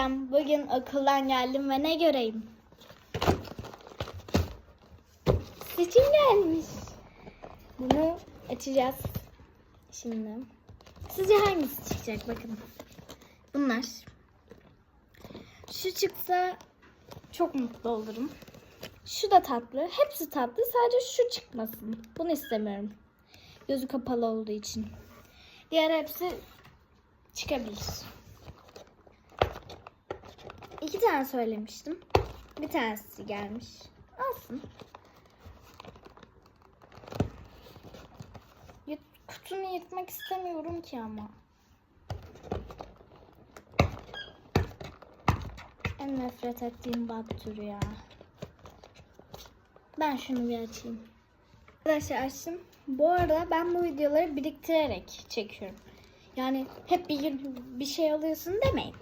Selam. Bugün okuldan geldim ve ne göreyim? Seçim gelmiş. Bunu açacağız. Şimdi. Sizce hangisi çıkacak bakın. Bunlar. Şu çıksa çok mutlu olurum. Şu da tatlı. Hepsi tatlı. Sadece şu çıkmasın. Bunu istemiyorum. Gözü kapalı olduğu için. Diğer hepsi çıkabilir. İki tane söylemiştim. Bir tanesi gelmiş. Alsın. Kutunu yırtmak istemiyorum ki ama. En nefret ettiğim bab türü ya. Ben şunu bir açayım. Arkadaşlar açtım. Bu arada ben bu videoları biriktirerek çekiyorum. Yani hep bir gün bir şey alıyorsun demeyin.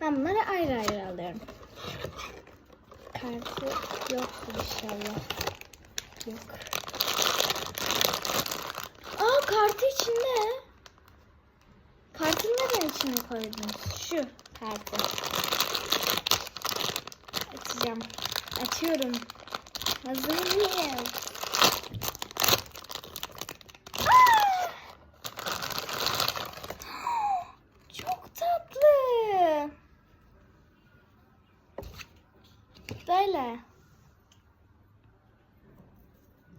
Ben bunları ayrı ayrı alıyorum. Kartı yoktur inşallah. Yok. Aa kartı içinde. Kartı neden içine koydunuz? Şu kartı. Açacağım. Açıyorum. Hazır mıyız? Aa! Çok tatlı. Böyle.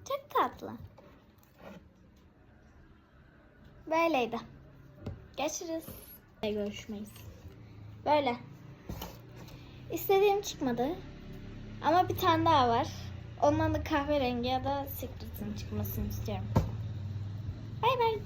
Çok tatlı. Böyleydi. Görüşürüz. Görüşmeyiz. Böyle. İstediğim çıkmadı. Ama bir tane daha var. Ondan da kahverengi ya da secret'ın çıkmasını istiyorum. Bay bay.